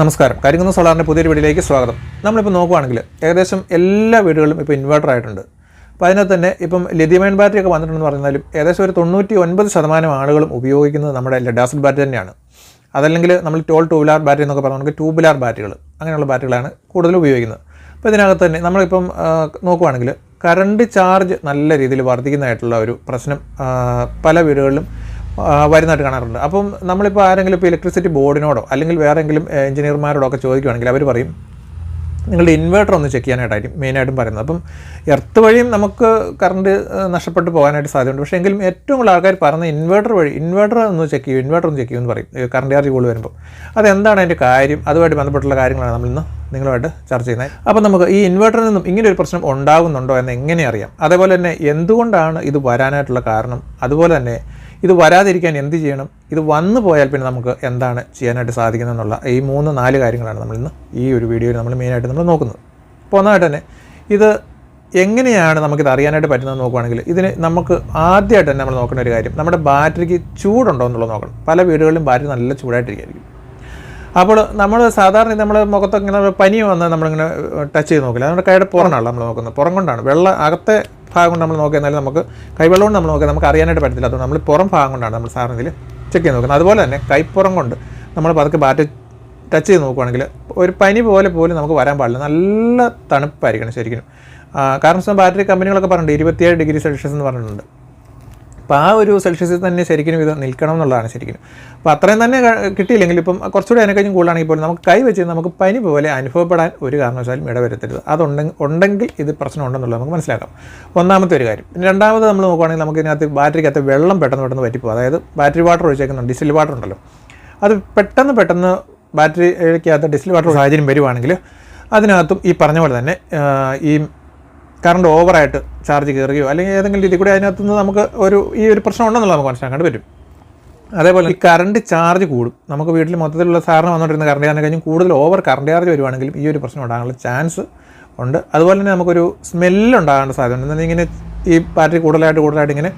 നമസ്കാരം. കരിങ്കുന്ന സോളാറിന്റെ പുതിയൊരു വീഡിയോയിലേക്ക് സ്വാഗതം. നമ്മളിപ്പോൾ നോക്കുവാണെങ്കിൽ ഏകദേശം എല്ലാ വീടുകളിലും ഇപ്പോൾ ഇൻവെർട്ടർ ആയിട്ടുണ്ട്. അപ്പോൾ അതിനകത്ത് തന്നെ ഇപ്പം ലിഥിയമയൺ ബാറ്ററി ഒക്കെ വന്നിട്ടുണ്ടെന്ന് പറഞ്ഞാലും ഏകദേശം ഒരു തൊണ്ണൂറ്റി ഒൻപത് ശതമാനം ആളുകളും ഉപയോഗിക്കുന്നത് നമ്മുടെ ലഡാസിഡ് ബാറ്ററി തന്നെയാണ്. അതല്ലെങ്കിൽ നമ്മൾ ടോൾ ടൂബുലാർ ബാറ്ററി എന്നൊക്കെ പറഞ്ഞാൽ ട്യൂബുലാർ ബാറ്ററികൾ അങ്ങനെയുള്ള ബാറ്ററികളാണ് കൂടുതൽ ഉപയോഗിക്കുന്നത്. അപ്പോൾ ഇതിനകത്ത് തന്നെ നമ്മളിപ്പം നോക്കുവാണെങ്കിൽ കറണ്ട് ചാർജ് നല്ല രീതിയിൽ വർദ്ധിക്കുന്നതായിട്ടുള്ള ഒരു പ്രശ്നം പല വീടുകളിലും വരുന്നതായിട്ട് കാണാറുണ്ട്. അപ്പം നമ്മളിപ്പോൾ ആരെങ്കിലും ഇപ്പോൾ ഇലക്ട്രിസിറ്റി ബോർഡിനോടോ അല്ലെങ്കിൽ വേറെ എങ്കിലും എഞ്ചിനീയർമാരോടോ ഒക്കെ ചോദിക്കുകയാണെങ്കിൽ അവർ പറയും നിങ്ങളുടെ ഇൻവേർട്ടർ ഒന്ന് ചെക്ക് ചെയ്യാനായിട്ടായിരിക്കും മെയിനായിട്ടും പറയുന്നത്. അപ്പം എർത്ത് വഴിയും നമുക്ക് കറണ്ട് നഷ്ടപ്പെട്ട് പോകാനായിട്ട് സാധ്യതയുണ്ട്. പക്ഷേ എങ്കിലും ഏറ്റവും കൂടുതൽ ആൾക്കാർ പറഞ്ഞ ഇൻവേർട്ടർ വഴി ഇൻവേർട്ടർ ഒന്ന് ചെക്ക് ചെയ്യും ഇൻവേർട്ടർ ഒന്ന് ചെക്ക് ചെയ്യുമെന്ന് പറയും കറണ്ട് ചാർജ് കൂടുതൽ വരുമ്പോൾ അതെന്താണ് അതിന്റെ കാര്യം? അതുമായിട്ട് ബന്ധപ്പെട്ടുള്ള കാര്യങ്ങളാണ് നമ്മളിന്ന് നിങ്ങളുമായിട്ട് ചർച്ച ചെയ്യുന്നത്. അപ്പം നമുക്ക് ഈ ഇൻവേർട്ടറിൽ നിന്നും ഇങ്ങനെ ഒരു പ്രശ്നം ഉണ്ടാകുന്നുണ്ടോ എന്ന് എങ്ങനെ അറിയാം? അതേപോലെ തന്നെ എന്തുകൊണ്ടാണ് ഇത് വരാനായിട്ടുള്ള കാരണം? അതുപോലെ തന്നെ ഇത് വരാതിരിക്കാൻ എന്ത് ചെയ്യണം? ഇത് വന്നു പോയാൽ പിന്നെ നമുക്ക് എന്താണ് ചെയ്യാനായിട്ട് സാധിക്കുന്നത് എന്നുള്ള ഈ മൂന്ന് നാല് കാര്യങ്ങളാണ് നമ്മളിന്ന് ഈ ഒരു വീഡിയോയിൽ നമ്മൾ മെയിനായിട്ട് നമ്മൾ നോക്കുന്നത്. അപ്പോൾ ഒന്നായിട്ട് തന്നെ ഇത് എങ്ങനെയാണ് നമുക്കിത് അറിയാനായിട്ട് പറ്റുന്നത് നോക്കുകയാണെങ്കിൽ ഇതിന് നമുക്ക് ആദ്യമായിട്ട് തന്നെ നമ്മൾ നോക്കേണ്ട ഒരു കാര്യം നമ്മുടെ ബാറ്ററിക്ക് ചൂടുണ്ടോ എന്നുള്ളത് നോക്കണം. പല വീടുകളിലും ബാറ്ററി നല്ല ചൂടായിട്ടിരിക്കും അപ്പോൾ നമ്മൾ സാധാരണ നമ്മൾ മുഖത്തൊക്കെ ഇങ്ങനെ പനി വന്ന് നമ്മളിങ്ങനെ ടച്ച് ചെയ്ത് നോക്കില്ല. നമ്മുടെ കൈയുടെ പുറമാണല്ലോ നമ്മൾ നോക്കുന്നത്. പുറം കൊണ്ടാണ്. വെള്ളം അകത്തെ ഭാഗം കൊണ്ട് നമ്മൾ നോക്കിയാൽ നമുക്ക് കൈവെള്ളം കൊണ്ട് നമ്മൾ നോക്കിയാൽ നമുക്ക് അറിയാനായിട്ട് പറ്റത്തില്ല. അതുകൊണ്ട് നമ്മൾ പുറം ഭാഗം കൊണ്ടാണ് നമ്മൾ സാറിന് ഇതിൽ ചെക്ക് ചെയ്ത് നോക്കുന്നത്. അതുപോലെ തന്നെ കൈപ്പുറം കൊണ്ട് നമ്മൾ പതുക്കെ ബാറ്റ് ടച്ച് ചെയ്ത് നോക്കുവാണെങ്കിൽ ഒരു പനി പോലെ പോലും നമുക്ക് വരാൻ പാടില്ല. നല്ല തണുപ്പായിരിക്കണം ശരിക്കും. കാരണം ബാറ്ററി കമ്പനികളൊക്കെ പറഞ്ഞിട്ടുണ്ട് ഇരുപത്തിയേഴ് ഡിഗ്രി സെൽഷ്യസ് എന്ന് പറഞ്ഞിട്ടുണ്ട്. അപ്പോൾ ആ ഒരു സെൽഷ്യസിൽ തന്നെ ശരിക്കും ഇത് നിൽക്കണം എന്നുള്ളതാണ് ശരിക്കും. അപ്പോൾ അത്രയും തന്നെ കിട്ടിയില്ലെങ്കിൽ ഇപ്പം കുറച്ചുകൂടി അതിനെക്കഴിഞ്ഞും കൂടുതലാണെങ്കിൽ പോലും നമുക്ക് കൈ വെച്ച് നമുക്ക് പനി പോലെ അനുഭവപ്പെടാൻ ഒരു കാരണവശാലും ഇടവരുത്തരുത്. അതുണ്ടെങ്കിൽ ഉണ്ടെങ്കിൽ ഇത് പ്രശ്നം ഉണ്ടെന്നുള്ളത് നമുക്ക് മനസ്സിലാക്കാം. ഒന്നാമത്തെ ഒരു കാര്യം. പിന്നെ രണ്ടാമത് നമ്മൾ നോക്കുകയാണെങ്കിൽ നമുക്ക് ഇതിനകത്ത് ബാറ്ററിക്കകത്ത് വെള്ളം പെട്ടെന്ന് പെട്ടെന്ന് പറ്റിപ്പോ അതായത് ബാറ്ററി വാട്ടർ ഒഴിച്ചേക്കുന്നുണ്ട് ഡിസിൽ വാട്ടർ ഉണ്ടല്ലോ. അത് പെട്ടെന്ന് പെട്ടെന്ന് ബാറ്ററിക്കകത്ത് ഡിസിൽ വാട്ടർ സാഹചര്യം വരുവാണെങ്കിൽ അതിനകത്തും ഈ പറഞ്ഞ പോലെ തന്നെ ഈ കറണ്ട് ഓവറായിട്ട് ചാർജ് കയറുകയോ അല്ലെങ്കിൽ ഏതെങ്കിലും രീതി കൂടി അതിനകത്ത് നിന്ന് നമുക്ക് ഒരു ഈ ഒരു പ്രശ്നം ഉണ്ടെന്നുള്ളത് നമുക്ക് മനസ്സിലാക്കാൻ പറ്റും. അതേപോലെ ഈ കറണ്ട് ചാർജ് കൂടും. നമുക്ക് വീട്ടിൽ മൊത്തത്തിലുള്ള സാറിന് വന്നുകൊണ്ടിരുന്ന കറണ്ട് ചാർജ് കഴിഞ്ഞ് കൂടുതൽ ഓവർ കറണ്ട് ചാർജ് വരുവാണെങ്കിലും ഈ ഒരു പ്രശ്നം ഉണ്ടാകാനുള്ള ചാൻസ് ഉണ്ട്. അതുപോലെ തന്നെ നമുക്കൊരു സ്മെല്ല് ഉണ്ടാകാനുള്ള സാധ്യത ഉണ്ട് ഇങ്ങനെ ഈ ബാറ്ററി കൂടുതലായിട്ട് കൂടുതലായിട്ട് ഇങ്ങനെ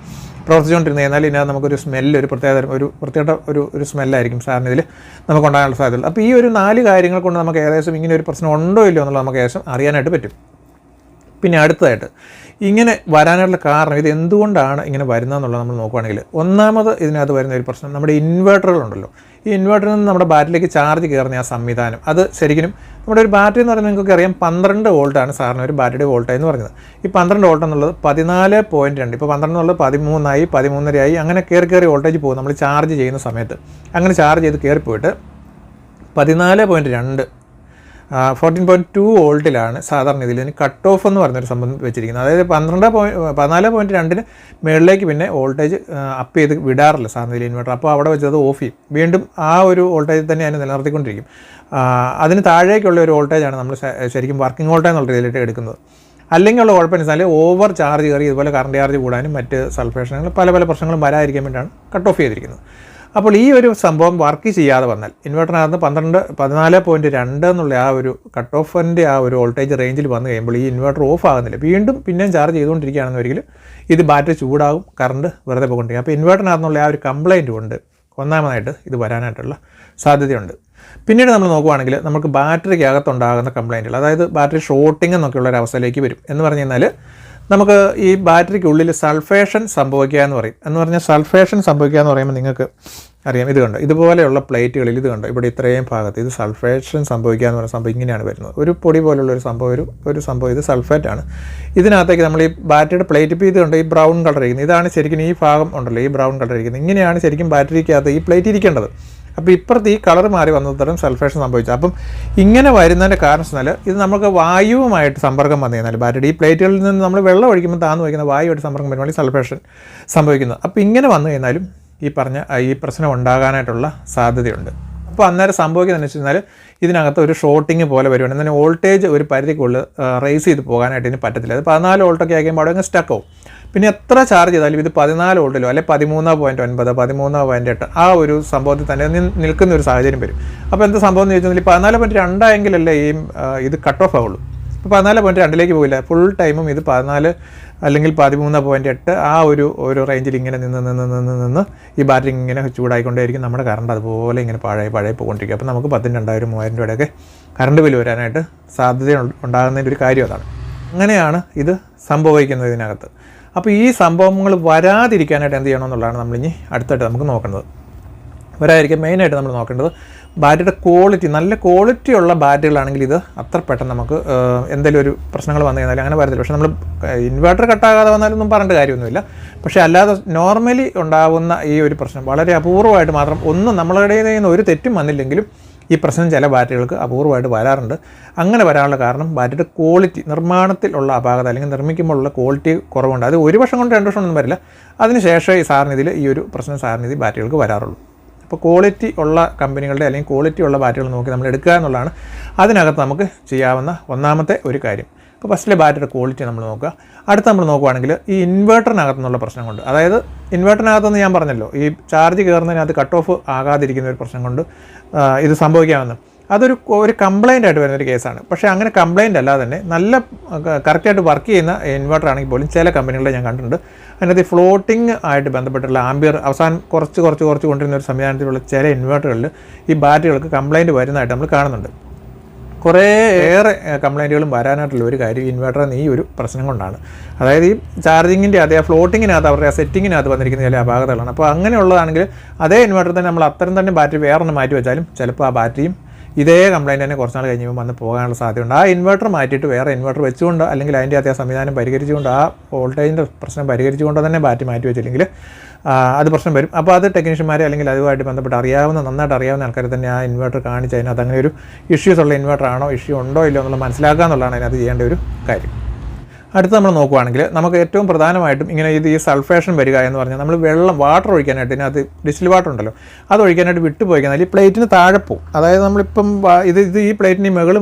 പ്രവർത്തിച്ചുകൊണ്ടിരുന്നത് എന്നാൽ ഇതിനകത്ത് നമുക്കൊരു സ്മെല്ല് ഒരു പ്രത്യേക തരം ഒരു പ്രത്യേക ഒരു ഒരു സ്മെല്ലായിരിക്കും സാറിന് ഇതിൽ നമുക്ക് ഉണ്ടാകാനുള്ള സാധ്യത അപ്പോൾ ഈ ഒരു നാല് കാര്യങ്ങൾ കൊണ്ട് നമുക്ക് ഏകദേശം ഇങ്ങനെ ഒരു പ്രശ്നം ഉണ്ടോ ഇല്ലയോ എന്നുള്ളത് നമുക്ക് ഏകദേശം അറിയാനായിട്ട് പറ്റും. പിന്നെ അടുത്തതായിട്ട് ഇങ്ങനെ വരാനുള്ള കാരണം ഇത് എന്തുകൊണ്ടാണ് ഇങ്ങനെ വരുന്നതെന്നുള്ളത് നമ്മൾ നോക്കുകയാണെങ്കിൽ ഒന്നാമത് ഇതിനകത്ത് വരുന്ന ഒരു പ്രശ്നം നമ്മുടെ ഇൻവേർട്ടറുകളുണ്ടല്ലോ. ഈ ഇൻവേർട്ടറിൽ നിന്ന് നമ്മുടെ ബാറ്ററിയിലേക്ക് ചാർജ് കയറുന്ന ആ സംവിധാനം. അത് ശരിക്കും നമ്മുടെ ഒരു ബാറ്ററി എന്ന് പറയുന്നത് നിങ്ങൾക്ക് അറിയാം പന്ത്രണ്ട് വോൾട്ടാണ് സാറിന് ഒരു ബാറ്ററി വോൾട്ടേജ് എന്ന് പറയുന്നത്. ഈ പന്ത്രണ്ട് വോൾട്ട് എന്നുള്ളത് പതിനാല് പോയിന്റ് രണ്ട് ഇപ്പോൾ പന്ത്രണ്ട് എന്നുള്ളത് പതിമൂന്നായി പതിമൂന്നരയായി അങ്ങനെ കയറി കയറി വോൾട്ടേജ് പോകും നമ്മൾ ചാർജ് ചെയ്യുന്ന സമയത്ത്. അങ്ങനെ ചാർജ് ചെയ്ത് കയറിപ്പോയിട്ട് പതിനാല് പോയിന്റ് രണ്ട് ഫോർട്ടീൻ പോയിന്റ് ടു വോൾട്ടിലാണ് സാധാരണ ഇതിൽ കട്ട് ഓഫ് എന്ന് പറഞ്ഞൊരു സംഭവം വെച്ചിരിക്കുന്നത്. അതായത് പന്ത്രണ്ട് പോയിന്റ് പതിനാല് പോയിന്റ് രണ്ടിന് മുകളിലേക്ക് പിന്നെ വോൾട്ടേജ് അപ്പ് ചെയ്ത് വിടാറില്ല സാധാരണ ഇതിൽ ഇൻവെർട്ടർ അപ്പോൾ അവിടെ വെച്ചത് ഓഫ് ചെയ്യും. വീണ്ടും ആ ഒരു വോൾട്ടേജ് തന്നെ അതിനെ നിലനിർത്തിക്കൊണ്ടിരിക്കും. അതിന് താഴേക്കുള്ള ഒരു വോൾട്ടേജാണ് നമ്മൾ ശരിക്കും വർക്കിംഗ് വോൾട്ടേജ് എന്നുള്ള രീതിയിലേക്ക് എടുക്കുന്നത്. അല്ലെങ്കിൽ ഉള്ള കുഴപ്പം വെച്ചാൽ ഓവർ ചാർജ് കയറി ഇതുപോലെ കറണ്ട് ചാർജ് കൂടാനും മറ്റ് സൾഫേഷനുകൾ പല പല പ്രശ്നങ്ങളും വരാതിരിക്കാൻ വേണ്ടിയാണ് കട്ട് ഓഫ് ചെയ്തിരിക്കുന്നത്. അപ്പോൾ ഈ ഒരു സംഭവം വർക്ക് ചെയ്യാതെ വന്നാൽ ഇൻവെർട്ടറിനകത്ത് പന്ത്രണ്ട് പതിനാല് പോയിന്റ് രണ്ട് എന്നുള്ള ആ ഒരു കട്ട് ഓഫിന്റെ ആ ഒരു വോൾട്ടേജ് റേഞ്ചിൽ വന്നു കഴിയുമ്പോൾ ഈ ഇൻവെർട്ടർ ഓഫ് ആകുന്നില്ല. വീണ്ടും പിന്നെയും ചാർജ് ചെയ്തുകൊണ്ടിരിക്കുകയാണെന്നൊരിക്കൽ ഇത് ബാറ്ററി ചൂടാകും കറണ്ട് വെറുതെ പോയിക്കൊണ്ടിരിക്കും. അപ്പോൾ ഇൻവെർട്ടറിനകത്തുള്ള ആ ഒരു കംപ്ലൈന്റ് കൊണ്ട് ഒന്നാമതായിട്ട് ഇത് വരാനായിട്ടുള്ള സാധ്യതയുണ്ട്. പിന്നീട് നമ്മൾ നോക്കുവാണെങ്കിൽ നമുക്ക് ബാറ്ററിക്കകത്തുണ്ടാകുന്ന കംപ്ലയിന്റുകൾ അതായത് ബാറ്ററി ഷോർട്ടിംഗ് എന്നൊക്കെയുള്ള ഒരു അവസ്ഥയിലേക്ക് വരും. എന്ന് പറഞ്ഞു കഴിഞ്ഞാൽ നമുക്ക് ഈ ബാറ്ററിക്കുള്ളിൽ സൾഫേഷൻ സംഭവിക്കുക എന്ന് പറയും. എന്ന് പറഞ്ഞാൽ സൾഫേഷൻ സംഭവിക്കുക എന്ന് പറയുമ്പോൾ നിങ്ങൾക്ക് അറിയാം ഇത് കണ്ടോ? ഇതുപോലെയുള്ള പ്ലേറ്റുകളിൽ ഇത് കണ്ടോ? ഇവിടെ ഇത്രയും ഭാഗത്ത് ഇത് സൾഫേഷൻ സംഭവിക്കുക എന്ന് പറയുന്ന സംഭവം ഇങ്ങനെയാണ് വരുന്നത്. ഒരു പൊടി പോലുള്ള ഒരു സംഭവം ഒരു ഒരു സംഭവം ഇത് സൾഫേറ്റ് ആണ് ഇതിനകത്തേക്ക് നമ്മൾ ഈ ബാറ്ററിയുടെ പ്ലേറ്റ് ഇപ്പോൾ ഇത് കണ്ടോ? ഈ ബ്രൗൺ കളർ ഇരിക്കുന്നത്. ഇതാണ് ശരിക്കും ഈ ഭാഗം ഉണ്ടല്ലോ ഈ ബ്രൗൺ കളർ ഇരിക്കുന്നത്. ഇങ്ങനെയാണ് ശരിക്കും ബാറ്ററിക്കകത്ത് ഈ പ്ലേറ്റ് ഇരിക്കേണ്ടത്. അപ്പോൾ ഇപ്പുറത്ത് ഈ കളർ മാറി വന്നതരം സൾഫേഷൻ സംഭവിച്ചു. അപ്പം ഇങ്ങനെ വരുന്നതിന്റെ കാരണം വെച്ചാൽ ഇത് നമുക്ക് വായുവുമായിട്ട് സമ്പർക്കം വന്നു കഴിഞ്ഞാൽ ബാറ്ററി ഈ പ്ലേറ്റുകളിൽ നിന്ന് നമ്മൾ വെള്ളം ഒഴിക്കുമ്പോൾ താന്ന് വയ്ക്കുന്ന വായുമായിട്ട് സമ്പർക്കം വരുമ്പോൾ സൾഫേഷൻ സംഭവിക്കുന്നത്. അപ്പോൾ ഇങ്ങനെ വന്നു കഴിഞ്ഞാലും ഈ പറഞ്ഞ ഈ പ്രശ്നം ഉണ്ടാകാനായിട്ടുള്ള സാധ്യതയുണ്ട്. അപ്പോൾ അന്നേരം സംഭവിക്കുന്നതെന്ന് വെച്ച് കഴിഞ്ഞാൽ ഇതിനകത്ത് ഒരു ഷോർട്ടിങ് പോലെ വരുവാണ്. എന്നാൽ വോൾട്ടേജ് ഒരു പരിധിക്കുള്ളിൽ റേസ് ചെയ്ത് പോകാനായിട്ട് ഇതിന് പറ്റത്തില്ല. അത് പതിനാല് വോൾട്ടൊക്കെ ആക്കുമ്പോൾ അവിടെ അങ്ങ് സ്റ്റക്ക് ആവും. പിന്നെ എത്ര ചാർജ് ചെയ്താലും ഇത് പതിനാല് വോൾട്ടിലോ അല്ലെങ്കിൽ പതിമൂന്ന് പോയിന്റ് ഒൻപത് പതിമൂന്ന് പോയിന്റ് എട്ട് ആ ഒരു സംഭവത്തിൽ തന്നെ നിൽക്കുന്ന ഒരു സാഹചര്യം വരും. അപ്പോൾ എന്താ സംഭവം എന്ന് ചോദിച്ചാൽ പതിനാല് പോയിന്റ് രണ്ടായെങ്കിലല്ലേ ഈ ഇത് കട്ട് ഓഫ് ആവുള്ളൂ. ഇപ്പോൾ പതിനാല് പോയിന്റ് രണ്ടിലേക്ക് പോയില്ല ഫുൾ ടൈമും ഇത് പതിനാല് അല്ലെങ്കിൽ പതിമൂന്ന് പോയിന്റ് എട്ട് ആ ഒരു ഒരു റേഞ്ചിൽ ഇങ്ങനെ നിന്ന് നിന്ന് നിന്ന് നിന്ന് ഈ ബാറ്ററി ഇങ്ങനെ ചൂടായിക്കൊണ്ടേയിരിക്കും. നമ്മുടെ കറണ്ട് അതുപോലെ ഇങ്ങനെ പഴയ പഴയ പോയിക്കൊണ്ടിരിക്കും. അപ്പോൾ നമുക്ക് പത്തിന് രണ്ടായിരം മൂവായിരം രൂപയുടെയൊക്കെ കറണ്ട് ബില്ല് വരാനായിട്ട് സാധ്യത ഉണ്ടാകുന്നതിന്റെ ഒരു കാര്യം അതാണ്. അങ്ങനെയാണ് ഇത് സംഭവിക്കുന്നത് ഇതിനകത്ത് അപ്പോൾ ഈ സംഭവങ്ങൾ വരാതിരിക്കാനായിട്ട് എന്ത് ചെയ്യണമെന്നുള്ളതാണ് നമ്മളിനി അടുത്തായിട്ട് നമുക്ക് നോക്കേണ്ടത്. വരായിരിക്കും മെയിനായിട്ട് നമ്മൾ നോക്കേണ്ടത് ബാറ്ററിയുടെ ക്വാളിറ്റി നല്ല ക്വാളിറ്റി ഉള്ള ബാറ്ററികളാണെങ്കിൽ ഇത് അത്ര പെട്ടെന്ന് നമുക്ക് എന്തെങ്കിലും ഒരു പ്രശ്നങ്ങൾ വന്നു കഴിഞ്ഞാൽ അങ്ങനെ വരത്തില്ല. പക്ഷേ നമ്മൾ ഇൻവെർട്ടർ കട്ടാകാതെ വന്നാലൊന്നും പറഞ്ഞിട്ട് കാര്യമൊന്നുമില്ല. പക്ഷേ അല്ലാതെ നോർമലി ഉണ്ടാകുന്ന ഈ ഒരു പ്രശ്നം വളരെ അപൂർവമായിട്ട് മാത്രം ഒന്നും നമ്മളുടെ നിന്ന് ഒരു തെറ്റും വന്നില്ലെങ്കിലും ഈ പ്രശ്നം ചില ബാറ്ററികൾക്ക് അപൂർവമായിട്ട് വരാറുണ്ട്. അങ്ങനെ വരാനുള്ള കാരണം ബാറ്ററിയുടെ ക്വാളിറ്റി നിർമ്മാണത്തിലുള്ള അപാകത അല്ലെങ്കിൽ നിർമ്മിക്കുമ്പോഴുള്ള ക്വാളിറ്റി കുറവുണ്ട്. അത് ഒരു വർഷം കൊണ്ട് രണ്ട് വർഷം ഒന്നും വരില്ല. അതിനുശേഷം ഈ സാറിന് ഇതിൽ ഈ ഒരു പ്രശ്നം സാറിന് ഇത് ബാറ്ററികൾക്ക് വരാറുള്ളൂ. അപ്പോൾ ക്വാളിറ്റി ഉള്ള കമ്പനികളുടെ അല്ലെങ്കിൽ ക്വാളിറ്റി ഉള്ള ബാറ്ററികൾ നോക്കി നമ്മൾ എടുക്കുക എന്നുള്ളതാണ്. അതിനകത്ത് നമുക്ക് ചെയ്യാവുന്ന ഒന്നാമത്തെ ഒരു കാര്യം. അപ്പോൾ ഫസ്റ്റിലെ ബാറ്ററിയുടെ ക്വാളിറ്റി നമ്മൾ നോക്കുക. അടുത്ത് നമ്മൾ നോക്കുവാണെങ്കിൽ ഈ ഇൻവേർട്ടറിനകത്തുനിന്നുള്ള പ്രശ്നം കൊണ്ട് അതായത് ഇൻവേർട്ടറിനകത്തുനിന്ന് ഞാൻ പറഞ്ഞല്ലോ ഈ ചാർജ് കയറുന്നതിനകത്ത് കട്ട് ഓഫ് ആകാതിരിക്കുന്ന ഒരു പ്രശ്നം കൊണ്ട് ഇത് സംഭവിക്കാമെന്ന്. അതൊരു ഒരു കംപ്ലൈന്റ് ആയിട്ട് വരുന്ന ഒരു കേസാണ് പക്ഷേ അങ്ങനെ കംപ്ലൈന്റ് അല്ലാതെ തന്നെ നല്ല കറക്റ്റായിട്ട് വർക്ക് ചെയ്യുന്ന ഇൻവെർട്ടർ ആണെങ്കിൽ പോലും ചില കമ്പനികളെ ഞാൻ കണ്ടിട്ടുണ്ട്. അതിനകത്ത് ഫ്ലോട്ടിംഗ് ആയിട്ട് ബന്ധപ്പെട്ടുള്ള ആംബിയർ അവസാനം കുറച്ച് കുറച്ച് കുറച്ച് കൊണ്ടിരുന്ന ഒരു സംവിധാനത്തിലുള്ള ചില ഇൻവെർട്ടറുകളിൽ ഈ ബാറ്ററികൾക്ക് കംപ്ലൈന്റ് വരുന്നതായിട്ട് നമ്മൾ കാണുന്നുണ്ട്. കുറേ ഏറെ കംപ്ലൈന്റുകളും വരാനായിട്ടുള്ള ഒരു കാര്യം ഇൻവെർട്ടറിന് ഈ ഒരു പ്രശ്നം കൊണ്ടാണ്. അതായത് ഈ ചാർജിങ്ങിന്റെ അതേ ഫ്ലോട്ടിങ്ങിനകത്ത് അവരുടെ സെറ്റിങ്ങിനകത്ത് വന്നിരിക്കുന്ന ചില അപാകതകളാണ്. അപ്പോൾ അങ്ങനെയുള്ളതാണെങ്കിൽ അതേ ഇൻവെർട്ടർ തന്നെ നമ്മൾ അത്തരം തന്നെ ബാറ്ററി വേറൊന്ന് മാറ്റി വെച്ചാലും ചിലപ്പോൾ ആ ബാറ്ററിയും ഇതേ കംപ്ലൈന്റ് തന്നെ കുറച്ച് നാൾ കഴിഞ്ഞപ്പോൾ വന്ന് പോകാനുള്ള സാധ്യതയുണ്ട്. ആ ഇൻവെർട്ടർ മാറ്റിയിട്ട് വേറെ ഇൻവെർട്ടർ വെച്ചുകൊണ്ട് അല്ലെങ്കിൽ അതിന്റെ അതേ സംവിധാനം പരിഹരിച്ചുകൊണ്ട് ആ വോൾട്ടേജിന്റെ പ്രശ്നം പരിഹരിച്ചുകൊണ്ട് തന്നെ ബാറ്ററി മാറ്റി വെച്ചില്ലെങ്കിൽ ആ, അത് പ്രശ്നം വരും. അപ്പോൾ അത് ടെക്നീഷ്യന്മാരെ അല്ലെങ്കിൽ അതുമായിട്ട് ബന്ധപ്പെട്ട് അറിയാവുന്ന നന്നായിട്ട് അറിയാവുന്ന ആൾക്കാരെ തന്നെ ആ ഇൻവെർട്ടർ കാണിച്ച് അതിനകത്ത് അങ്ങനെ ഒരു ഇഷ്യൂസ് ഉള്ള ഇൻവെർട്ടർ ആണോ ഇഷ്യൂ ഉണ്ടോ ഇല്ലയോ എന്നുള്ളത് മനസ്സിലാക്കുക എന്നുള്ളതാണ് അതിനകത്ത് ചെയ്യേണ്ട ഒരു കാര്യം. അടുത്ത് നമ്മൾ നോക്കുവാണെങ്കിൽ നമുക്ക് ഏറ്റവും പ്രധാനമായിട്ടും ഇങ്ങനെ ഇത് ഈ സൾഫേഷൻ വരിക എന്ന് പറഞ്ഞാൽ നമ്മൾ വെള്ളം വാട്ടർ ഒഴിക്കാനായിട്ട് ഇതിനകത്ത് ഡിസ്റ്റിൽ വാട്ടർ ഉണ്ടല്ലോ. അത് ഒഴിക്കാനായിട്ട് വിട്ടുപോയി ഈ പ്ലേറ്റിന് താഴെ പോകും അതായത് നമ്മളിപ്പം ഇത് ഇത് ഈ പ്ലേറ്റിന് മുകളിൽ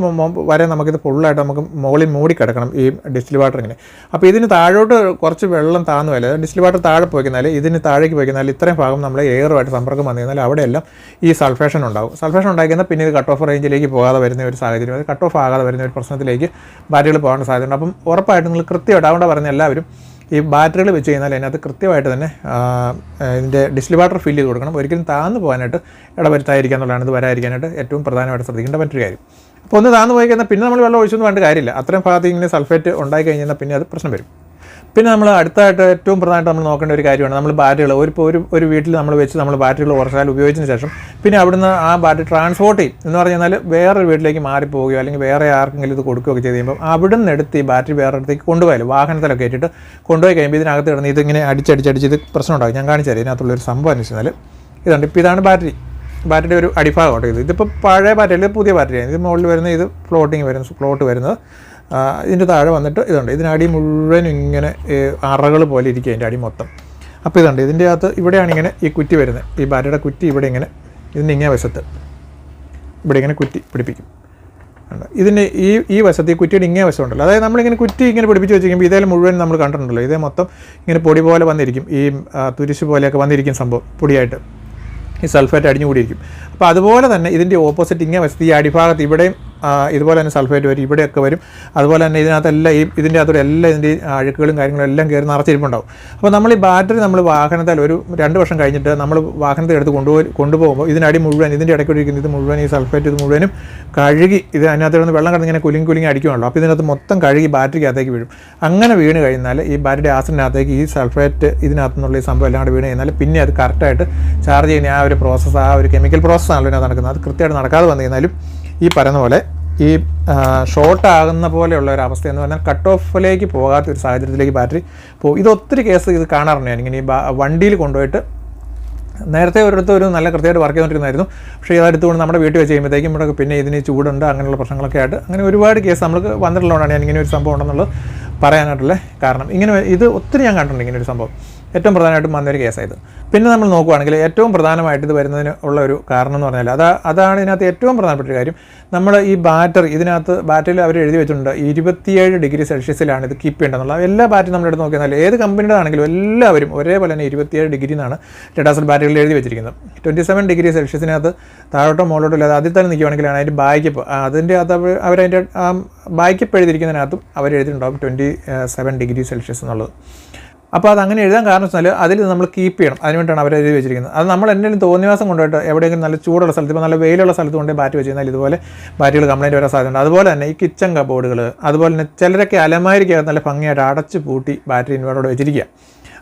വരെ നമുക്കിത് ഫുള്ളായിട്ട് നമുക്ക് മുകളിൽ മൂടി കിടക്കണം ഈ ഡിസ്റ്റിൽ വാട്ടർ ഇങ്ങനെ. അപ്പോൾ ഇതിന് താഴോട്ട് കുറച്ച് വെള്ളം താന്നു പോയാൽ ഡിസ്റ്റിൽ വാട്ടർ താഴെ പോയി കഴിഞ്ഞാൽ ഇതിന് താഴേക്ക് പോയി കഴിഞ്ഞാൽ ഇത്രയും ഭാഗം നമ്മൾ എയറുമായിട്ട് സമ്പർക്കം വന്നു കഴിഞ്ഞാൽ അവിടെയെല്ലാം ഈ സൾഫേഷൻ ഉണ്ടാവും. സൾഫേഷൻ ഉണ്ടാക്കിയാൽ പിന്നെ ഇത് കട്ട് ഓഫ് റേഞ്ചിലേക്ക് പോകാതെ വരുന്ന ഒരു സാഹചര്യം. അത് കട്ട് ഓഫ് ആകാതെ വരുന്ന ഒരു പ്രശ്നത്തിലേക്ക് ബാറ്ററികൾ പോകേണ്ട സാധ്യതയുണ്ട്. അപ്പം ഉറപ്പായിട്ടും നിങ്ങൾ കൃത്യമായിട്ട് അതുകൊണ്ട് പറഞ്ഞ എല്ലാവരും ഈ ബാറ്ററികൾ വെച്ച് കഴിഞ്ഞാൽ അതിനകത്ത് കൃത്യമായിട്ട് തന്നെ ഇതിന്റെ ഡിസ്ലി വാട്ടർ ഫില്ല് ചെയ്ത് കൊടുക്കണം. ഒരിക്കലും താന്നു പോകാനായിട്ട് ഇടവരുത്താതിരിക്കുക എന്നുള്ളതാണ് ഇത് വരാതിരിക്കാനായിട്ട് ഏറ്റവും പ്രധാനമായിട്ട് ശ്രദ്ധിക്കേണ്ട മറ്റൊരു കാര്യം. അപ്പോൾ ഒന്ന് താന്നു പോയി കഴിഞ്ഞാൽ പിന്നെ നമ്മൾ വെള്ളം ഒഴിച്ചൊന്നും വേണ്ട കാര്യമില്ല. അത്രയും ഭാഗത്ത് ഇങ്ങനെ സൾഫേറ്റ് ഉണ്ടായി കഴിഞ്ഞാൽ പിന്നെ അത് പ്രശ്നം വരും. പിന്നെ നമ്മൾ അടുത്തായിട്ട് ഏറ്റവും പ്രധാനമായിട്ട് നമ്മൾ നോക്കേണ്ട ഒരു കാര്യമാണ്. നമ്മൾ ബാറ്ററികൾ ഒരു ഒരു ഒരു വീട്ടിൽ നമ്മൾ വെച്ച് നമ്മൾ ബാറ്ററികൾ കുറച്ചാൽ ഉപയോഗിച്ചതിന് ശേഷം പിന്നെ അവിടുന്ന് ആ ബാറ്ററി ട്രാൻസ്പോർട്ട് ചെയ്യും. എന്ന് പറഞ്ഞാൽ വേറൊരു വീട്ടിലേക്ക് മാറിപ്പോവുകയോ അല്ലെങ്കിൽ വേറെ ആർക്കെങ്കിലും ഇത് കൊടുക്കുകയൊക്കെ ചെയ്ത് കഴിയുമ്പോൾ അവിടുന്ന് എടുത്ത് ഈ ബാറ്ററി വേറെ അടുത്തേക്ക് കൊണ്ടുപോയാലും വാഹനത്തിലൊക്കെ ഇട്ടിട്ട് കൊണ്ടുപോയി കഴിയുമ്പോൾ ഇതിനകത്ത് കിടന്ന് ഇതിങ്ങനെ അടിച്ചടിച്ചടിച്ച് ഇത് പ്രശ്നം ഉണ്ടാകും. ഞാൻ കാണിച്ചു തരാം. ഇതിനകത്തുള്ള ഒരു സംഭവം എന്ന് വെച്ചാൽ ഇതുണ്ട്. ഇപ്പോൾ ഇതാണ് ബാറ്ററി. ബാറ്ററിയുടെ ഒരു അടിഭാഗം കേട്ടോ ഇത്. ഇതിപ്പോൾ പഴയ ബാറ്ററി പുതിയ ബാറ്ററിയാണ്. ഇത് മുകളിൽ വരുന്നത് ഇത് ഫ്ലോട്ടിങ് വരുന്നത് ഫ്ലോട്ട് വരുന്നത്. ഇതിന്റെ താഴെ വന്നിട്ട് ഇതുണ്ട്. ഇതിനടി മുഴുവൻ ഇങ്ങനെ അറകൾ പോലെ ഇരിക്കുക അതിന്റെ അടി മൊത്തം. അപ്പോൾ ഇതുണ്ട്. ഇതിന്റെ അകത്ത് ഇവിടെയാണ് ഇങ്ങനെ ഈ കുറ്റി വരുന്നത്. ഈ ബാരയുടെ കുറ്റി ഇവിടെ ഇങ്ങനെ ഇതിന്റെ ഇങ്ങനെ വശത്ത്. ഇവിടെ ഇങ്ങനെ കുറ്റി പിടിപ്പിക്കും. ഇതിന്റെ ഈ ഈ വശത്ത് ഈ കുറ്റിയുടെ ഇങ്ങനെ വശം ഉണ്ടല്ലോ. അതായത് നമ്മളിങ്ങനെ കുറ്റി ഇങ്ങനെ പിടിപ്പിച്ച് വെച്ചിരിക്കുമ്പോൾ ഇതേ മുഴുവൻ നമ്മൾ കണ്ടിട്ടുണ്ടല്ലോ. ഇതേ മൊത്തം ഇങ്ങനെ പൊടി പോലെ വന്നിരിക്കും. ഈ തുരിശു പോലെയൊക്കെ വന്നിരിക്കും സംഭവം പൊടിയായിട്ട്. ഈ സൾഫേറ്റ് അടിഞ്ഞുകൂടിയിരിക്കും. അപ്പോൾ അതുപോലെ തന്നെ ഇതിന്റെ ഓപ്പോസിറ്റ് ഇങ്ങനെ വശത്ത് ഈ അടിഭാഗത്ത് ഇവിടെയും ഇതുപോലെ തന്നെ സൾഫേറ്റ് വരും ഇവിടെയൊക്കെ വരും. അതുപോലെ തന്നെ ഇതിനകത്തെല്ലാം ഈ ഇതിന്റെ അകത്തോടെ എല്ലാം ഇതിന്റെ അഴുക്കുകളും കാര്യങ്ങളും എല്ലാം കയറി നിറച്ചിരിപ്പുണ്ടാവും. അപ്പോൾ നമ്മൾ ഈ ബാറ്ററി നമ്മൾ വാഹനത്തിൽ ഒരു രണ്ട് വർഷം കഴിഞ്ഞിട്ട് നമ്മൾ വാഹനത്തിൽ എടുത്ത് കൊണ്ടുപോയി കൊണ്ടുപോകുമ്പോൾ ഇതിനടി മുഴുവൻ ഇതിന്റെ ഇടയ്ക്കൊഴിക്കുന്ന ഇത് മുഴുവൻ ഈ സൾഫേറ്റ് ഇത് മുഴുവനും കഴുകി ഇത് അതിനകത്ത് കിടന്ന് വെള്ളം കടന്ന് ഇങ്ങനെ കുലുങ്ങി കുലുങ്ങി അടിക്കുമല്ലോ അപ്പോൾ ഇതിനകത്ത് മൊത്തം കഴുകി ബാറ്ററിക്കകത്തേക്ക് വീഴും. അങ്ങനെ വീണ് കഴിഞ്ഞാൽ ഈ ബാറ്ററി ആസിഡിനകത്തേക്ക് ഈ സൾഫേറ്റ് ഇതിനകത്തു നിന്നുള്ള ഈ സംഭവം എല്ലാം വീണ് കഴിഞ്ഞാൽ പിന്നെ അത് കറക്റ്റായിട്ട് ചാർജ് ചെയ്യുന്ന ആ ഒരു പ്രോസസ്സ് ആ ഒരു കെമിക്കൽ പ്രോസസ്സാണല്ലോ ഇതിനകത്ത് നടക്കുന്നത്. അത് കൃത്യമായിട്ട് നടക്കാതെ വന്നു കഴിഞ്ഞാലും ഈ പറയുന്ന പോലെ ഈ ഷോർട്ട് ആകുന്ന പോലെയുള്ള ഒരു അവസ്ഥ എന്ന് പറഞ്ഞാൽ കട്ട് ഓഫിലേക്ക് പോകാത്ത ഒരു സാഹചര്യത്തിലേക്ക് ബാറ്ററി പോകും. ഇത് ഒത്തിരി കേസ് ഇത് കാണാറുണ്ട് ഞാൻ ഇങ്ങനെ ഈ വണ്ടിയിൽ കൊണ്ടുപോയിട്ട് നേരത്തെ ഒരിടത്ത് ഒരു നല്ല കൃത്യമായിട്ട് വർക്ക് ചെയ്തുകൊണ്ടിരുന്നായിരുന്നു പക്ഷേ ഇതെടുത്തുകൊണ്ട് നമ്മുടെ വീട്ടിൽ വെച്ച് കഴിയുമ്പോഴത്തേക്കും ഇവിടെ പിന്നെ ഇതിന് ചൂടുണ്ട് അങ്ങനെയുള്ള പ്രശ്നങ്ങളൊക്കെ ആയിട്ട് അങ്ങനെ ഒരുപാട് കേസ് നമുക്ക് വന്നിട്ടുള്ളതുകൊണ്ടാണ് ഞാൻ ഇങ്ങനെ ഒരു സംഭവം ഉണ്ടെന്നുള്ളത് പറയാനായിട്ടുള്ള കാരണം ഇങ്ങനെ ഇത് ഒത്തിരി ഞാൻ കണ്ടിട്ടുണ്ട് ഇങ്ങനെ ഒരു സംഭവം. ഏറ്റവും പ്രധാനമായിട്ടും വന്നൊരു കേസായത്. പിന്നെ നമ്മൾ നോക്കുകയാണെങ്കിൽ ഏറ്റവും പ്രധാനമായിട്ട് ഇത് വരുന്നതിന് ഉള്ള ഒരു കാരണം എന്ന് പറഞ്ഞാൽ അതാ അതാണ് ഇതിനകത്ത് ഏറ്റവും പ്രധാനപ്പെട്ട ഒരു കാര്യം. നമ്മൾ ഈ ബാറ്ററി ഇതിനകത്ത് ബാറ്ററിയിൽ അവർ എഴുതി വെച്ചിട്ടുണ്ട് ഇരുപത്തിയേഴ് ഡിഗ്രി സെൽഷ്യസിലാണ് ഇത് കീപ്പ് ചെയ്യേണ്ടതെന്നുള്ള. എല്ലാ ബാറ്ററി നമ്മൾ എടുത്ത് നോക്കിയാൽ ഏത് കമ്പനിയുടെ ആണെങ്കിലും എല്ലാവരും ഒരേപോലെ തന്നെ ഇരുപത്തിയേഴ് ഡിഗ്രി എന്നാണ് ടെഡാസൽ ബാറ്ററിയിൽ എഴുതി വെച്ചിരിക്കുന്നത്. ട്വന്റി സെവൻ ഡിഗ്രി സെൽഷ്യസിനകത്ത് താഴോട്ടോ മുകളിലോട്ടോ ഇല്ലാതെ അതിൽ തന്നെ നിൽക്കുകയാണെങ്കിലാണ് അതിന്റെ ബാക്കപ്പ് അതിന്റെ അവർ അവരതിന്റെ ബാക്കപ്പ് എഴുതിയിരിക്കുന്നതിനകത്തും അവർ എഴുതിയിട്ടുണ്ടാകും ട്വന്റി സെവൻ ഡിഗ്രി സെൽഷ്യസ് എന്നുള്ളത്. അപ്പോൾ അത് അങ്ങനെ എഴുതാൻ കാരണം വെച്ചാൽ അതിൽ നമ്മൾ കീപ്പ് ചെയ്യണം. അതിന് അതിനുവേണ്ടിയാണ് അവർ എഴുതി വെച്ചിരിക്കുന്നത്. അത് നമ്മൾ എന്തെങ്കിലും തോന്നിവാസം കൊണ്ടുപോയിട്ട് എവിടെയെങ്കിലും നല്ല ചൂടുള്ള സ്ഥലത്ത് ഇപ്പോൾ നല്ല വെയിലുള്ള സ്ഥലത്ത് കൊണ്ട് ബാറ്റ് വെച്ച് കഴിഞ്ഞാൽ ഇതുപോലെ ബാറ്റുകൾ കംപ്ലൈന്റ് വരാൻ സാധ്യതയുണ്ട്. അതുപോലെ തന്നെ ഈ കിച്ചൺ കബോർഡുകൾ അതുപോലെ തന്നെ ചിലരൊക്കെ അലമാരിക്കകത്ത് നല്ല ഭംഗിയായിട്ട് അടച്ച് പൂട്ടി ബാറ്ററി ഇൻവേർട്ടർ വെച്ചിരിക്കുക.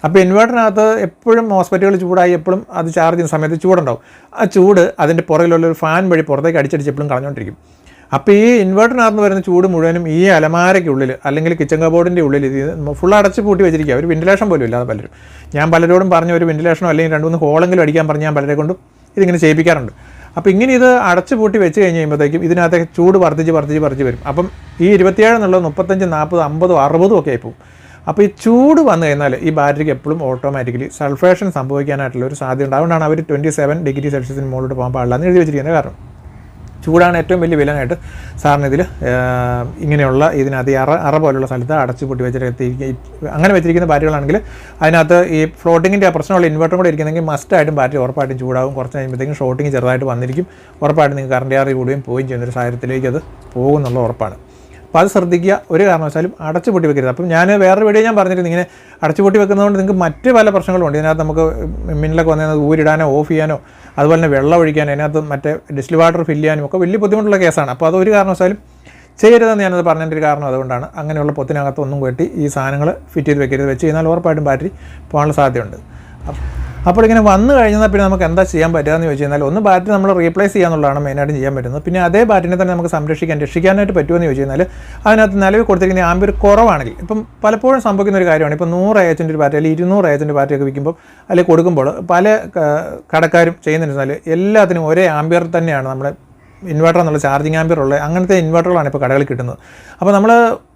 അപ്പോൾ ഇൻവേർട്ടറിനകത്ത് എപ്പോഴും ഹോസ്പിറ്റലുകൾ ചൂടായി എപ്പോഴും അത് ചാർജ് ചെയ്യുന്ന സമയത്ത് ചൂടുണ്ടാവും. ആ ചൂട് അതിന്റെ പുറകിലുള്ള ഒരു ഫാൻ വഴി പുറത്തേക്ക് അടിച്ചടിച്ച് എപ്പോഴും കളഞ്ഞുകൊണ്ടിരിക്കും. അപ്പോൾ ഈ ഇൻവേർട്ടറിനകത്ത് വരുന്ന ചൂട് മുഴുവനും ഈ അലമാരയ്ക്കുള്ളിൽ അല്ലെങ്കിൽ കിച്ചൺ കബോർഡിന്റെ ഉള്ളിൽ ഇത് ഫുൾ അടച്ച് പൂട്ടി വെച്ചിരിക്കുക. ഒരു വെന്റിലേഷൻ പോലും ഇല്ലാതെ പലരും. ഞാൻ പലരോടും പറഞ്ഞ ഒരു വെന്റിലേഷനോ അല്ലെങ്കിൽ രണ്ട് മൂന്ന് ഹോളെങ്കിലും അടിക്കാൻ പറഞ്ഞ് ഞാൻ പലരെ കൊണ്ടും ഇതിങ്ങനെ ചെയ്യിപ്പിക്കാറുണ്ട്. അപ്പോൾ ഇങ്ങനെ ഇത് അടച്ചു പൂട്ടി വെച്ച് കഴിഞ്ഞ് കഴിയുമ്പോഴത്തേക്കും ഇതിനകത്തേക്ക് ചൂട് വർദ്ധിച്ച് വർദ്ധിച്ച് വർദ്ധിച്ച് വരും. അപ്പം ഈ ഇരുപത്തിയേഴ് എന്നുള്ളത് മുപ്പത്തഞ്ച് നാൽപ്പത് അമ്പതും അറുപതും ഒക്കെ ആയിപ്പോവും. അപ്പോൾ ഈ ചൂട് വന്നു കഴിഞ്ഞാൽ ഈ ബാറ്ററിക്ക് എപ്പോഴും ഓട്ടോമാറ്റിക്കലി സൾഫേഷൻ സംഭവിക്കാനായിട്ടുള്ള ഒരു സാധ്യത ഉണ്ട്. അതുകൊണ്ടാണ് അവർ ട്വന്റി സെവൻ ഡിഗ്രി സെൽഷ്യസിന് മുകളിലോട്ട് പോകാൻ പാടില്ല എന്ന് എഴുതി വെച്ചിരിക്കുന്നത് കാരണം. ചൂടാണ് ഏറ്റവും വലിയ വിലനായിട്ട് സാറിന് ഇതിൽ ഇങ്ങനെയുള്ള ഇതിനകത്ത് ഈ അറ അറ പോലുള്ള സ്ഥലത്ത് അടച്ചു പൊട്ടി വെച്ചിട്ട് അങ്ങനെ വെച്ചിരിക്കുന്ന ബാറ്ററികളാണെങ്കിൽ അതിനകത്ത് ഈ ഫ്ലോട്ടിങ്ങിന്റെ ആ പ്രശ്നമുള്ള ഇൻവെർട്ടർ കൂടെ ഇരിക്കുന്നെങ്കിൽ മസ്റ്റായിട്ടും ബാറ്ററി ഉറപ്പായിട്ടും ചൂടാകും. കുറച്ച് കഴിയുമ്പോഴത്തേക്കും ഷോട്ടിങ് ചെറുതായിട്ട് വന്നിരിക്കും. ഉറപ്പായിട്ടും നിങ്ങൾക്ക് കറണ്ട് ചാർജ് കൂടുകയും പോവുകയും ചെയ്യുന്ന ഒരു സാഹചര്യത്തിലേക്ക് അത് പോകുമെന്നുള്ള ഉറപ്പാണ്. അപ്പോൾ അത് ശ്രദ്ധിക്കുക. ഒരു കാരണവശാലും അടച്ചു പൊട്ടി വെക്കരുത്. അപ്പം ഞാൻ വേറൊരു വീഡിയോ ഞാൻ പറഞ്ഞിരുന്നു. ഇങ്ങനെ അടച്ചു പൊട്ടി വെക്കുന്നതുകൊണ്ട് നിങ്ങൾക്ക് മറ്റ് പല പ്രശ്നങ്ങളുണ്ട് ഇതിനകത്ത് നമുക്ക് മിന്നലൊക്കെ വന്നത് ഊരിടാനോ ഓഫ് ചെയ്യാനോ അതുപോലെ തന്നെ വെള്ളം ഒഴിക്കാനോ അതിനകത്ത് മറ്റേ ഡിസ്റ്റിൽ വാട്ടർ ഫില്ല് ചെയ്യാനും ഒക്കെ വലിയ ബുദ്ധിമുട്ടുള്ള കേസാണ്. അപ്പോൾ അതൊരു കാരണവശാലും ചെയ്യരുതെന്ന് ഞാനത് പറഞ്ഞതിന്റെ ഒരു കാരണം അതുകൊണ്ടാണ്. അങ്ങനെയുള്ള പൊത്തിനകത്ത് ഒന്നും കെട്ടി ഈ സാധനങ്ങൾ ഫിറ്റ് ചെയ്ത് വെക്കരുത്. വെച്ച് കഴിഞ്ഞാൽ ഉറപ്പായിട്ടും ബാറ്ററി പോകാനുള്ള സാധ്യതയുണ്ട്. അപ്പോൾ ഇങ്ങനെ വന്നു കഴിഞ്ഞാൽ പിന്നെ നമുക്ക് എന്താ ചെയ്യാൻ പറ്റുക എന്ന് ചോദിച്ചു കഴിഞ്ഞാൽ ഒന്ന് ബാറ്ററി നമ്മൾ റീപ്ലേസ് ചെയ്യാന്നുള്ളതാണ് മെയിനായിട്ട് ചെയ്യാൻ പറ്റുന്നത്. പിന്നെ അതേ ബാറ്ററിനെ തന്നെ നമുക്ക് സംരക്ഷിക്കാൻ രക്ഷിക്കാനായിട്ട് പറ്റുമെന്ന് ചോദിച്ചു കഴിഞ്ഞാൽ അതിനകത്ത് നിലവിൽ കൊടുത്തിരിക്കുന്ന ആമ്പിയർ കുറവാണെങ്കിൽ ഇപ്പം പലപ്പോഴും സംഭവിക്കുന്ന ഒരു കാര്യമാണ്. ഇപ്പോൾ നൂറ് ഏജന്റ് ഒരു ബാറ്ററി അല്ലെങ്കിൽ ഇരുന്നൂറ് ഏജന്റ് ഒക്കെ വിൽക്കുമ്പോൾ അല്ലെങ്കിൽ കൊടുക്കുമ്പോൾ പല കടക്കാരും ചെയ്യുന്നുണ്ടെന്നാൽ എല്ലാത്തിനും ഒരേ ആംബിയർ തന്നെയാണ് നമ്മുടെ ഇൻവെർട്ടർ എന്നുള്ള ചാർജിങ് ആമ്പിയർ ഉള്ള അങ്ങനത്തെ ഇൻവെർട്ടറുകളാണ് ഇപ്പോൾ കടകളിൽ കിട്ടുന്നത്. അപ്പോൾ നമ്മൾ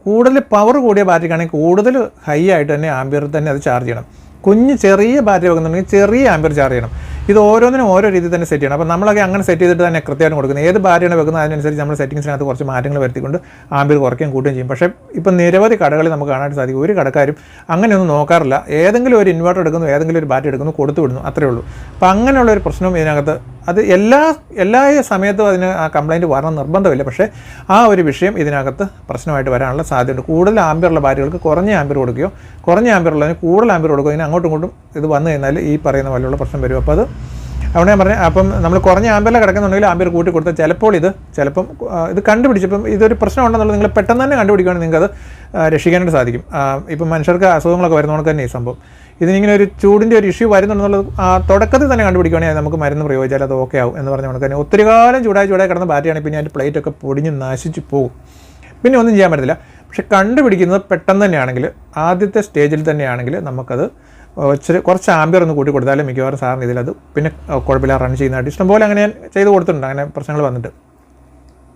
കൂടുതൽ പവർ കൂടിയ ബാറ്ററിക്കാണെങ്കിൽ കൂടുതൽ ഹൈ ആയിട്ട് തന്നെ ആമ്പിയർ തന്നെ അത് ചാർജ് ചെയ്യണം. കുഞ്ഞ് ചെറിയ ബാറ്ററി വെക്കുന്നുണ്ടെങ്കിൽ ചെറിയ ആംബിയർ ചാർജ് ചെയ്യണം. ഇത് ഓരോന്നിനും ഓരോ രീതി തന്നെ സെറ്റ് ചെയ്യണം. അപ്പോൾ നമ്മളൊക്കെ അങ്ങനെ സെറ്റ് ചെയ്തിട്ട് തന്നെ കൃത്യമായിട്ട് കൊടുക്കുന്നത്. ഏത് ബാറ്ററിയാണ് വെക്കുന്നത് അതിനനുസരിച്ച് നമ്മൾ സെറ്റിങ്സിനകത്ത് കുറച്ച് മാറ്റങ്ങൾ വരുത്തിക്കൊണ്ട് ആമ്പിൽ കുറയ്ക്കുകയും കൂട്ടുകയും ചെയ്യും. പക്ഷേ ഇപ്പം നിരവധി കടകളിൽ നമുക്ക് കാണാൻ സാധിക്കും. ഒരു കടക്കാരും അങ്ങനെയൊന്നും നോക്കാറില്ല. ഏതെങ്കിലും ഒരു ഇൻവേർട്ടർ എടുക്കുന്നു ഏതെങ്കിലും ഒരു ബാറ്ററി എടുക്കുന്നു കൊടുത്തു വിടുന്നു അത്രേ ഉള്ളൂ. അപ്പോൾ അങ്ങനെയുള്ള ഒരു പ്രശ്നം ഇതിനകത്ത് അത് എല്ലാ എല്ലാ സമയത്തും അതിന് ആ കംപ്ലയിന്റ് വരണം നിർബന്ധമില്ല. പക്ഷേ ആ ഒരു വിഷയം ഇതിനകത്ത് പ്രശ്നമായിട്ട് വരാനുള്ള സാധ്യതയുണ്ട്. കൂടുതൽ ആമ്പിയറുള്ള ബാറ്ററികൾക്ക് കുറഞ്ഞ ആമ്പിർ കൊടുക്കുകയോ കുറഞ്ഞ ആമ്പിയറുള്ളതിന് കൂടുതൽ ആമ്പിർ കൊടുക്കുകയോ അങ്ങോട്ടും ഇങ്ങോട്ടും ഇത് വന്നു കഴിഞ്ഞാൽ ഈ പറയുന്ന പോലെയുള്ള പ്രശ്നം വരും. അപ്പോൾ അത് അവിടെ ഞാൻ പറഞ്ഞു അപ്പം നമ്മൾ കുറഞ്ഞ ആമ്പല കിടക്കുന്നുണ്ടെങ്കിൽ ആമ്പിയർ കൂട്ടി കൊടുത്താൽ ചിലപ്പോൾ ഇത് ചിലപ്പം ഇത് കണ്ടുപിടിച്ചപ്പം ഇതൊരു പ്രശ്നം ഉണ്ടെന്നുള്ളത് നിങ്ങൾ പെട്ടെന്ന് തന്നെ കണ്ടുപിടിക്കുകയാണെങ്കിൽ നിങ്ങൾക്ക് അത് രക്ഷിക്കാനായിട്ട് സാധിക്കും. ഇപ്പം മനുഷ്യർക്ക് അസുഖങ്ങളൊക്കെ വരുന്നതുകൊണ്ട് തന്നെ ഈ സംഭവം. ഇതിനിങ്ങനെ ഒരു ചൂടിന്റെ ഒരു ഇഷ്യൂ വരുന്നുണ്ടെന്നുള്ളത് തുടക്കത്തിൽ തന്നെ കണ്ടുപിടിക്കുകയാണെങ്കിൽ നമുക്ക് മരുന്ന് പ്രയോഗിച്ചാൽ അത് ഓക്കെ ആവും എന്ന് പറഞ്ഞ കണക്ക് തന്നെ. ഒത്തിരി കാലം ചൂടായി ചൂടായി കിടന്ന ബാറ്റിയാണ് പിന്നെ അതിന്റെ പ്ലേറ്റൊക്കെ പൊടിഞ്ഞ് നശിച്ച് പോകും. പിന്നെ ഒന്നും ചെയ്യാൻ പറ്റത്തില്ല. പക്ഷെ കണ്ടുപിടിക്കുന്നത് പെട്ടെന്ന് തന്നെയാണെങ്കിൽ ആദ്യത്തെ സ്റ്റേജിൽ തന്നെയാണെങ്കിൽ നമുക്കത് ഇച്ചിരി കുറച്ച് ആംബിയർ ഒന്ന് കൂട്ടി കൊടുത്താലും മിക്കവാറും സാറിന് ഇതിലത് പിന്നെ കുഴപ്പമില്ല റൺ ചെയ്യുന്നതായിട്ട്. ഇഷ്ടംപോലെ അങ്ങനെ ഞാൻ ചെയ്ത് കൊടുത്തിട്ടുണ്ട്. അങ്ങനെ പ്രശ്നങ്ങൾ വന്നിട്ട്.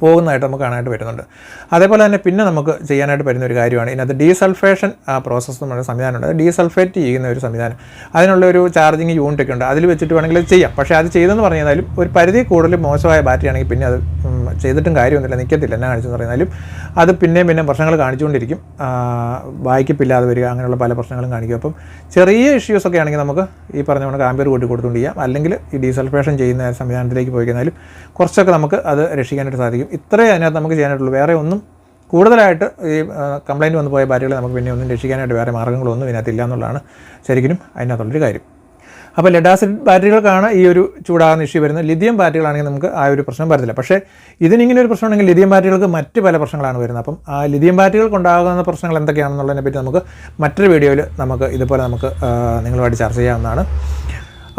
പോകുന്നതായിട്ട് നമുക്ക് കാണാനായിട്ട് പറ്റുന്നുണ്ട്. അതേപോലെ തന്നെ പിന്നെ നമുക്ക് ചെയ്യാനായിട്ട് പറ്റുന്ന ഒരു കാര്യമാണ്. ഇതിനകത്ത് ഡീസൾഫേഷൻ പ്രോസസ്സ് നമ്മുടെ സംവിധാനമുണ്ട്. ഡീസൾഫേറ്റ് ചെയ്യുന്ന ഒരു സംവിധാനം. അതിനുള്ള ഒരു ചാർജിങ് യൂണിറ്റ് ഒക്കെ ഉണ്ട്. അതിൽ വെച്ചിട്ട് വേണമെങ്കിൽ ചെയ്യാം. പക്ഷേ അത് ചെയ്തെന്ന് പറഞ്ഞാലും ഒരു പരിധി കൂടുതൽ മോശമായ ബാറ്ററി ആണെങ്കിൽ പിന്നെ അത് ചെയ്തിട്ടും കാര്യമൊന്നുമില്ല. നിൽക്കത്തില്ല. എന്നാ കാണിച്ചെന്ന് പറഞ്ഞാലും അത് പിന്നെയും പിന്നെ പ്രശ്നങ്ങൾ കാണിച്ചുകൊണ്ടിരിക്കും. വായിക്കപ്പില്ലാതെ വരിക അങ്ങനെയുള്ള പല പ്രശ്നങ്ങളും കാണിക്കും. അപ്പം ചെറിയ ഇഷ്യൂസ് ഒക്കെ ആണെങ്കിൽ നമുക്ക് ഈ പറഞ്ഞ കൊണ്ട് ആംബിയർ കൂട്ടി കൊടുത്തുകൊണ്ട് ചെയ്യാം. അല്ലെങ്കിൽ ഈ ഡീസൾഫേഷൻ ചെയ്യുന്ന സംവിധാനത്തിലേക്ക് പോയി കഴിഞ്ഞാലും കുറച്ചൊക്കെ നമുക്ക് അത് രക്ഷിക്കാനായിട്ട് സാധിക്കും. ഇത്രയേ അതിനകത്ത് നമുക്ക് ചെയ്യാനായിട്ടുള്ളൂ. വേറെ ഒന്നും കൂടുതലായിട്ട് ഈ കംപ്ലയിന്റ് വന്നു പോയ ഭാര്യകളെ നമുക്ക് പിന്നെ ഒന്നും രക്ഷിക്കാനായിട്ട് വേറെ മാർഗങ്ങളൊന്നും ഇതിനകത്തില്ല എന്നുള്ളതാണ് ശരിക്കും അതിനകത്തുള്ളൊരു കാര്യം. അപ്പോൾ ലഡാസിഡ് ബാറ്ററികൾക്കാണ് ഈ ഒരു ചൂടാകുന്ന ഇഷ്യൂ വരുന്നത്. ലിഥിയം ബാറ്ററികളാണെങ്കിൽ നമുക്ക് ആ ഒരു പ്രശ്നം വരത്തില്ല. പക്ഷേ ഇതിനിങ്ങനെ ഒരു പ്രശ്നമുണ്ടെങ്കിൽ ലിഥിയം ബാറ്ററികൾക്ക് മറ്റ് പല പ്രശ്നങ്ങളാണ് വരുന്നത്. അപ്പം ആ ലിഥിയം ബാറ്ററികൾക്ക് ഉണ്ടാകുന്ന പ്രശ്നങ്ങൾ എന്തൊക്കെയാണെന്നുള്ളതിനെ പറ്റി നമുക്ക് മറ്റൊരു വീഡിയോയിൽ നമുക്ക് ഇതുപോലെ നമുക്ക് നിങ്ങളുമായിട്ട് ചർച്ച ചെയ്യാവുന്നതാണ്.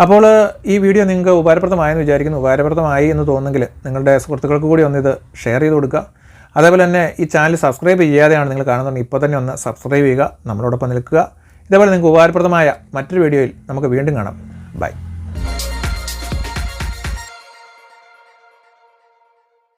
അപ്പോൾ ഈ വീഡിയോ നിങ്ങൾക്ക് ഉപകാരപ്രദമായെന്ന് വിചാരിക്കുന്നു. ഉപകാരപ്രദമായി എന്ന് തോന്നുന്നെങ്കിൽ നിങ്ങളുടെ സുഹൃത്തുക്കൾക്ക് കൂടി ഒന്ന് ഇത് ഷെയർ ചെയ്ത് കൊടുക്കുക. അതേപോലെ തന്നെ ഈ ചാനൽ സബ്സ്ക്രൈബ് ചെയ്യാതെയാണ് നിങ്ങൾ കാണുന്നുണ്ടെങ്കിൽ ഇപ്പോൾ തന്നെ ഒന്ന് സബ്സ്ക്രൈബ് ചെയ്യുക നമ്മളോടൊപ്പം നിൽക്കുക. ഇതേപോലെ നിങ്ങൾക്ക് ഉപകാരപ്രദമായ മറ്റൊരു വീഡിയോയിൽ നമുക്ക് വീണ്ടും കാണാം. ബൈ.